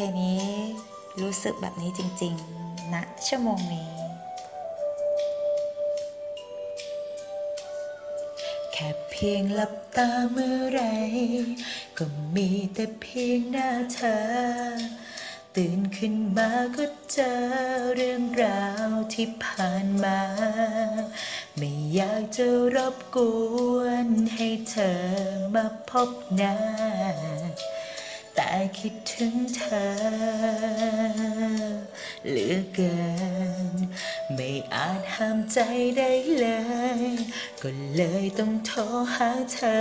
ลงนี้รู้สึกแบบนี้จริงๆณชั่วโมงนี้ แค่เพียงหลับตาเมื่อไร ก็มีแต่เพียงหน้าเธอ ตื่นขึ้นมาก็เจอเรื่องราวที่ผ่านมา ไม่อยากจะรบกวนให้เธอมาพบหน้า คิดถึงเธอเหลือเกิน ไม่อาจห้ามใจได้เลย ก็เลยต้องโทรหาเธอ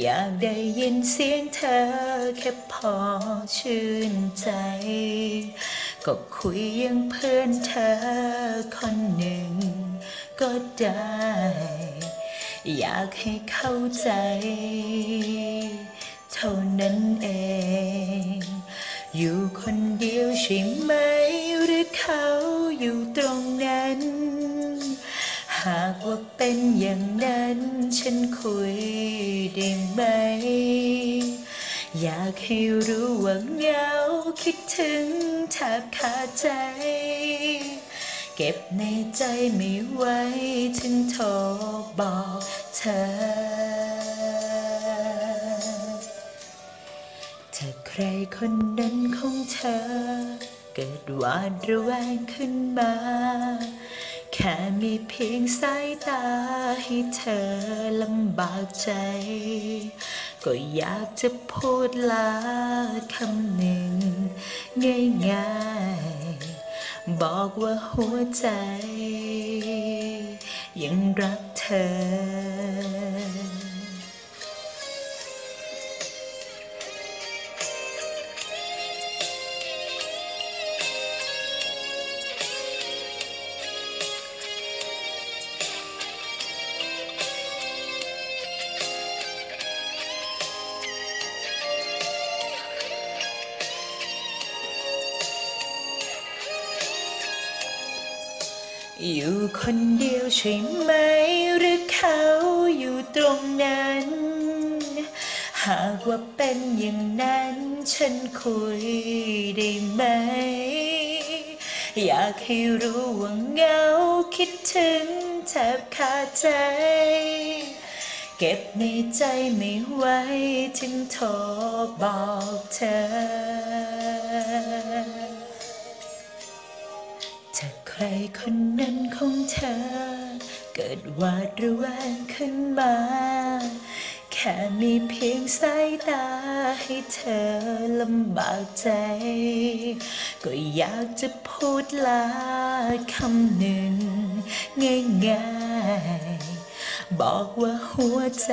อยากได้ยินเสียงเธอ แค่พอชื่นใจ ก็คุยยังเพื่อนเธอคนหนึ่ง ก็ได้ อยากให้เข้าใจ ท่านั้นเอง อยู่คนเดียวใช่ไหมหรือเขาอยู่ตรงนั้น หากว่าเป็นอย่างนั้นฉันคุยได้ไหม อยากให้รู้ว่าเหงาคิดถึงแทบขาดใจ เก็บในใจไม่ไหวถึงโทรบอกเธอ ถ้าใครคนนั้นของเธอ เกิดหวาดระแวงขึ้นมา แค่มีเพียงสายตาให้เธอลำบากใจ ก็อยากจะพูดลาคำหนึ่ง ง่ายๆ บอกว่าหัวใจ ยังรักเธอ อยู่คนเดียวใช่ไหมหรือเขาอยู่ตรงนั้น หากว่าเป็นอย่างนั้นฉันคุยได้ไหม อยากให้รู้ว่าเหงาคิดถึงแทบขาดใจ เก็บในใจไม่ไหวจึงโทรบอกเธอ ครคนนั้นของเธอ เกิดหวาดระแวงขึ้นมา แค่มีเพียงสายตาให้เธอลำบากใจ ก็อยากจะพูดลาคำหนึ่งง่ายๆ บอกว่าหัวใจ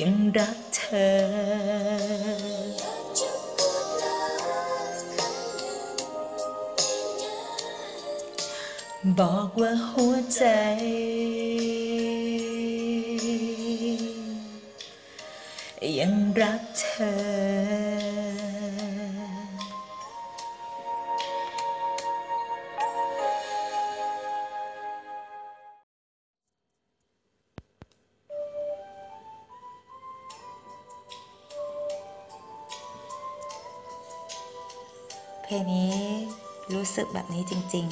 ยังรักเธอ บอกว่าหัวใจ ยังรักเธอเพลงนี้รู้สึกแบบนี้จริง